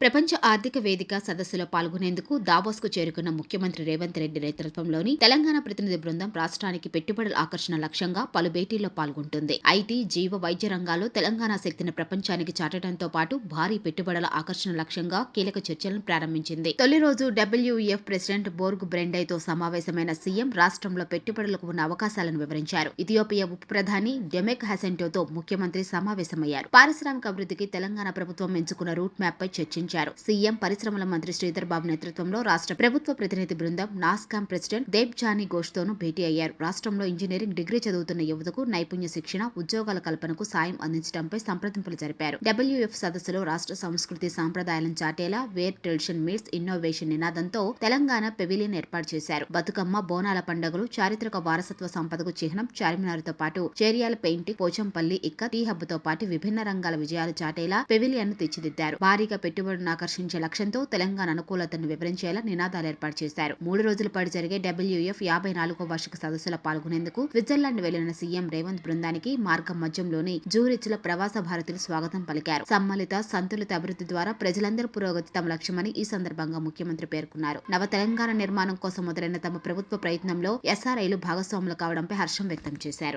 ప్రపంచ ఆర్థిక వేదిక సదస్సులో పాల్గొనేందుకు దావోస్కు చేరుకున్న ముఖ్యమంత్రి రేవంత్ రెడ్డి నేతృత్వంలోని తెలంగాణ ప్రతినిధి బృందం రాష్ట్రానికి పెట్టుబడుల ఆకర్షణ లక్ష్యంగా పలు భేటీల్లో పాల్గొంటుంది. ఐటీ జీవ వైద్య రంగాల్లో తెలంగాణ శక్తిని ప్రపంచానికి చాటడంతో పాటు భారీ పెట్టుబడుల ఆకర్షణ లక్ష్యంగా కీలక చర్చలను ప్రారంభించింది. తొలి రోజు డబ్ల్యూఎఫ్ ప్రెసిడెంట్ బోర్గ్ బ్రెండైతో సమావేశమైన సీఎం రాష్ట్రంలో పెట్టుబడులకు ఉన్న అవకాశాలను వివరించారు. ఇథియోపియా ఉప ప్రధాని డెమెక్ హసెంటోతో ముఖ్యమంత్రి సమావేశమయ్యారు. పారిశ్రామిక అభివృద్ధికి తెలంగాణ ప్రభుత్వం ఎంచుకున్న రూట్ మ్యాప్ పై చర్చించారు. సీఎం పరిశ్రమల మంత్రి శ్రీధర్ బాబు నేతృత్వంలో రాష్ట్ర ప్రభుత్వ ప్రతినిధి బృందం నాస్కామ్ ప్రెసిడెంట్ దేబ్ జానీ ఘోష్తోనూ భేటీ అయ్యారు. రాష్ట్రంలో ఇంజనీరింగ్ డిగ్రీ చదువుతున్న యువతకు నైపుణ్య శిక్షణ ఉద్యోగాల కల్పనకు సాయం అందించడంపై సంప్రదింపులు జరిపారు. డబ్ల్యూఎఫ్ సదస్సులో రాష్ట్ర సంస్కృతి సాంప్రదాయాలను చాటేలా వేర్ ట్రెడిషన్ మీట్స్ ఇన్నోవేషన్ నినాదంతో తెలంగాణ పెవిలియన్ ఏర్పాటు చేశారు. బతుకమ్మ బోనాల పండుగలు చారిత్రక వారసత్వ సంపదకు చిహ్నం చార్మినార్తో పాటు చేరియాల పెయింటింగ్ పోచంపల్లి ఇక్క టీ హబ్తో పాటు విభిన్న రంగాల విజయాలు చాటేలా పెవిలియన్ను తీర్చిదిద్దారు భారీగా పెట్టుబడులను ఆకర్షించే లక్ష్యంతో తెలంగాణ అనుకూలతను వివరించేలా నినాదాలు ఏర్పాటు చేశారు. మూడు రోజుల పాటు జరిగే డబ్ల్యూఎఫ్ యాభై నాలుగో వార్షిక సదస్సులో పాల్గొనేందుకు స్విట్జర్లాండ్ వెళ్ళిన సీఎం రేవంత్ బృందానికి మార్గం మధ్యంలోని జూరిచ్ల ప్రవాస భారతీయులు స్వాగతం పలికారు. సమ్మలిత సంతులిత అభివృద్ధి ద్వారా ప్రజలందరి పురోగతి తమ లక్ష్యమని ఈ సందర్భంగా ముఖ్యమంత్రి పేర్కొన్నారు. నవ తెలంగాణ నిర్మాణం కోసం మొదలైన తమ ప్రభుత్వ ప్రయత్నంలో ఎస్ఆర్ఐలు భాగస్వాములు కావడంపై హర్షం వ్యక్తం చేశారు.